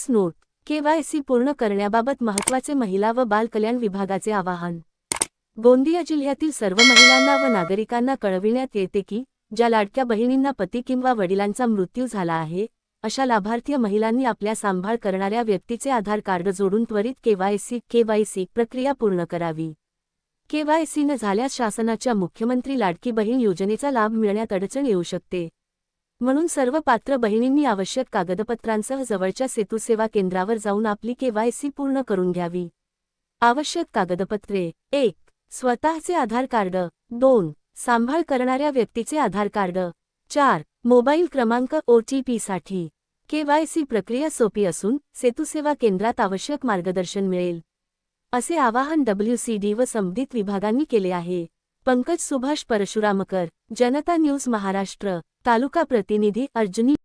Press note KYC पूर्ण करण्याबाबत महत्त्वाचे महिला व बाल कल्याण विभागाचे आवाहन. गोंदिया जिल्ह्यातील सर्व महिलांना व नागरिकांना कळविण्यात येते की ज्या लाडक्या बहिणींना पती किंवा वडिलांचा मृत्यू झाला आहे अशा लाभार्थी महिलांनी आपल्या सांभाळ करणाऱ्या व्यक्तीचे आधार कार्ड जोडून त्वरित केवायसी केवायसी प्रक्रिया पूर्ण करावी. केवायसी न झाल्यास शासनाच्या मुख्यमंत्री लाडकी बहीण योजनेचा लाभ मिळण्यात अडचण येऊ शकते. म्हणून सर्व पात्र बहिणींनी आवश्यक कागदपत्रांसह जवळच्या सेतू सेवा केंद्रावर जाऊन आपली केवायसी पूर्ण करून घ्यावी. आवश्यक कागदपत्रे. एक स्वतःचे आधार कार्ड. दोन सांभाळ करणाऱ्या व्यक्तीचे आधार कार्ड. चार मोबाईल क्रमांकसाठी. केवायसी प्रक्रिया सोपी असून सेतुसेवा केंद्रात आवश्यक मार्गदर्शन मिळेल. असे आवाहन डब्ल्यूसीडी व संबंधित विभागांनी केले आहे. पंकज सुभाष परशुरामकर जनता न्यूज महाराष्ट्र तालुका प्रतिनिधी अर्जुनी